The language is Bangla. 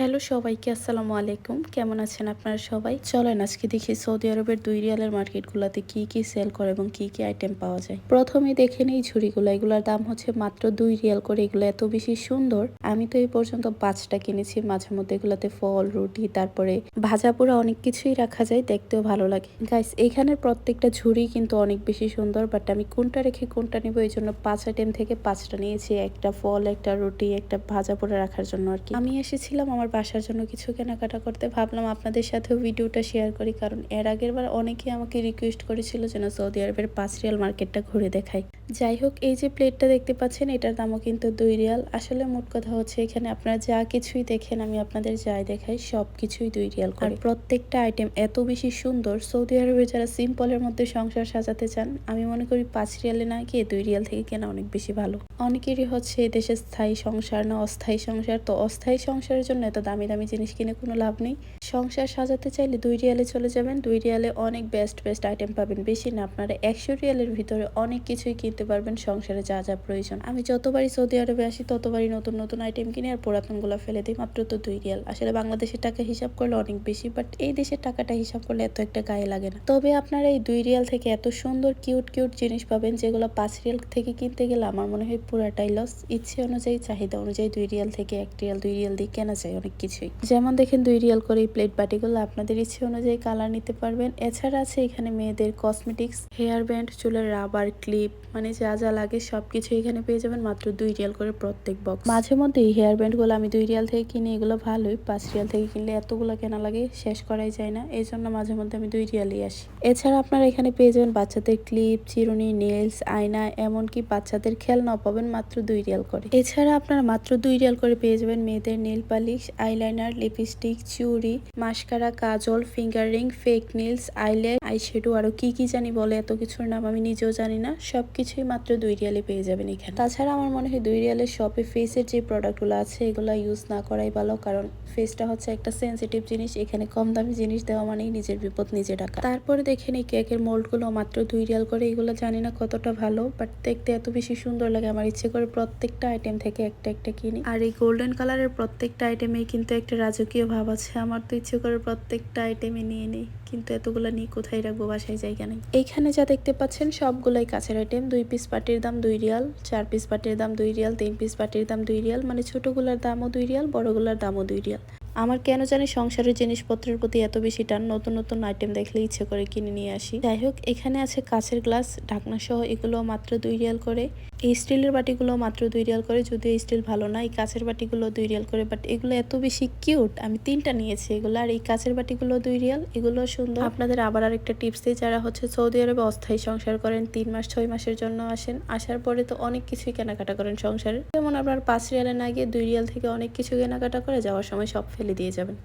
হ্যালো সবাইকে আসসালামু আলাইকুম। কেমন আছেন আপনারা সবাই? চলেন আজকে দেখি সৌদি আরবের দুই রিয়ালের মার্কেটগুলোতে কি কি সেল করে এবং কি কি আইটেম পাওয়া যায়। প্রথমে দেখে নেই ঝুড়িগুলো এগুলোর দাম হচ্ছে মাত্র দুই রিয়াল করে, এগুলো এত বেশি সুন্দর। আমি তো এই পর্যন্ত পাঁচটা কিনেছি, মাঝে মধ্যে এগুলোতে ফল, রুটি, তারপরে ভাজা পোড়া অনেক কিছুই রাখা যায়, দেখতেও ভালো লাগে। গাইস এখানের প্রত্যেকটা ঝুড়ি কিন্তু অনেক বেশি সুন্দর বাট আমি কোনটা রেখে কোনটা নেব এই জন্য পাঁচ আইটেম থেকে পাঁচটা নিয়েছি, একটা ফল, একটা রুটি, একটা ভাজা পোড়া রাখার জন্য আর কি। আমি এসেছিলাম আমার বাসার জন্য কিছু কেনাকাটা করতে ভাবলাম আপনাদের সাথেও ভিডিওটা শেয়ার করি। কারণ এর আগের বার অনেকেই আমাকে রিকোয়েস্ট করেছিল যেন সৌদি আরবের পাঁচ রিয়াল মার্কেটটা ঘুরে দেখাই। যাই হোক, এই যে প্লেটটা দেখতে পাচ্ছেন, এটার দামও কিন্তু দুই রিয়াল। আসলে মোট কথা হচ্ছে এখানে আপনারা যা কিছুই দেখেন, আমি আপনাদের যাই দেখাই সব কিছুই দুই রিয়াল করে। প্রত্যেকটা আইটেম এত বেশি সুন্দর, সৌদি আরবে যারা সিম্পলের মধ্যে সংসার সাজাতে চান, আমি মনে করি পাঁচ রিয়ালে না গিয়ে দুই রিয়াল থেকে কেনা অনেক বেশি ভালো। অনেকেরই হচ্ছে এদেশে স্থায়ী সংসার না অস্থায়ী সংসার, তো অস্থায়ী সংসারের জন্য এত দামি দামি জিনিস কিনে কোনো লাভ নেই। সংসার সাজাতে চাইলে দুই রিয়ালে চলে যাবেন। দুই রিয়ালে অনেক বেস্ট বেস্ট আইটেম পাবেন। বেশি না, আপনারা একশো রিয়ালের ভিতরে অনেক কিছুই কিনতে পারবেন সংসারে যা যা প্রয়োজন। আমি যতবারই সৌদি আরবে আসি, ততবারই নতুন নতুন আইটেম কিনে আর পুরাতনগুলো ফেলে দিই মাত্র তো দুই রিয়াল। আসলে বাংলাদেশের টাকা হিসাব করলে অনেক বেশি বাট এই দেশের টাকাটা হিসাব করলে এত একটা গায়ে লাগে না। তবে আপনারা এই দুই রিয়াল থেকে এত সুন্দর কিউট কিউট জিনিস পাবেন, যেগুলো পাঁচ রিয়াল থেকে কিনতে গেলে আমার মনে হয় পুরাটাই লস ইচ্ছে অনুযায়ী, চাহিদা অনুযায়ী দুই রিয়াল থেকে এক রিয়াল, দুই রিয়াল দিয়ে কেনা যায় অনেক কিছুই। যেমন দেখেন, দুই রিয়াল করে প্লেট বাটিগুলো আপনাদের ইচ্ছে অনুযায়ী কালার নিতে পারবেন। এছাড়া আছে এখানে মেয়েদের কসমেটিক্স, হেয়ার ব্যান্ড, চুলের রাবার, ক্লিপ মানে যা যা লাগে সবকিছু এখানে পেয়ে যাবেন, মাত্র দুই রিয়াল করে প্রত্যেক বক্স। মাঝে মধ্যে এই হেয়ার ব্যান্ডগুলো আমি দুই রিয়াল থেকে কিনি, এগুলো ভালোই। পাঁচ রিয়াল থেকে কিনলে এতগুলো কেনা লাগে, শেষ করাই যায় না। এই জন্য মাঝে মধ্যে আমি দুই রিয়ালই আসি। এছাড়া আপনারা এখানে পেয়ে যাবেন বাচ্চাদের ক্লিপ, চিরুনি নেলস আয়না, এমনকি বাচ্চাদের খেলনাও পাবেন মাত্র দুই রিয়াল করে। এছাড়া আপনারা মাত্র দুই রিয়াল করে পেয়ে যাবেন মেয়েদের নেল পালিশ, আইলাইনার, লিপস্টিক, চুড়ি mascara, kajal, finger ring, fake nails island eyeshadow আরও কি কি জানি বলে এত কিছুর নাম আমি নিজেও জানি না। সবকিছুই মাত্র দুই রিয়ালে পেয়ে যাবেন এখানে। তাছাড়া আমার মনে হয় দুই রিয়ালের শপে ফেসের যে প্রোডাক্টগুলো আছে, এগুলো ইউজ না করাই ভালো, কারণ ফেসটা হচ্ছে একটা সেন্সিটিভ জিনিস, এখানে কম দামি জিনিস দেওয়া মানেই নিজের বিপদ নিজে ডাকা তারপরে দেখেন এই কেকের মোল্ডগুলো মাত্র দুই রিয়াল করে, এগুলো জানি না কতটা ভালো বাট দেখতে এত বেশি সুন্দর লাগে, আমার ইচ্ছে করে প্রত্যেকটা আইটেম থেকে একটা একটা কিনি। আর এই গোল্ডেন কালারের প্রত্যেকটা আইটেমেই কিন্তু একটা রাজকীয় ভাব আছে, আমার তো ইচ্ছে করে প্রত্যেকটা আইটেমে নিয়ে নেই। কিন্তু এতগুলো নিয়ে কোথায় রাখব, বাসায় জায়গা নেই। এইখানে যা দেখতে পাচ্ছেন, সবগুলাই কাছের আইটেম দুই পিস পাটির দাম দুই রিয়াল, চার পিস পাটির দাম দুই রিয়াল, তিন পিস পাটির দাম দুই রিয়াল মানে ছোটগুলোর দামও দুই রিয়াল, বড়গুলোর দামও দুই রিয়াল। আমার কেন জানি সংসারের জিনিসপত্রের প্রতি এত বেশি টান, নতুন নতুন আইটেম দেখলে ইচ্ছে করে কিনে নিয়ে আসি। যাই হোক, এখানে আছে কাছের গ্লাস ঢাকনা সহ এগুলো মাত্র দুই রিয়াল করে। এই স্টিলের বাটিগুলো মাত্র দুই রিয়াল করে, যদিও স্টিল ভালো না, এই কাছের বাটিগুলো দুই রিয়াল করে বাট এগুলো এত বেশি কিউট আমি তিনটা নিয়েছি এগুলো, আর এই কাছের বাটিগুলো দুই রিয়াল, এগুলো সুন্দর। আপনাদের আবার আরেকটা টিপস দিই, যারা হচ্ছে সৌদি আরবে অস্থায়ী সংসার করেন, তিন মাস, ছয় মাসের জন্য আসেন, আসার পরে তো অনেক কিছুই কেনাকাটা করেন সংসারে। যেমন আপনার পাঁচ রিয়ালে না গিয়ে দুই রিয়াল থেকে অনেক কিছু কেনাকাটা করে, যাওয়ার সময় সব ফেলে দিয়ে যাবেন।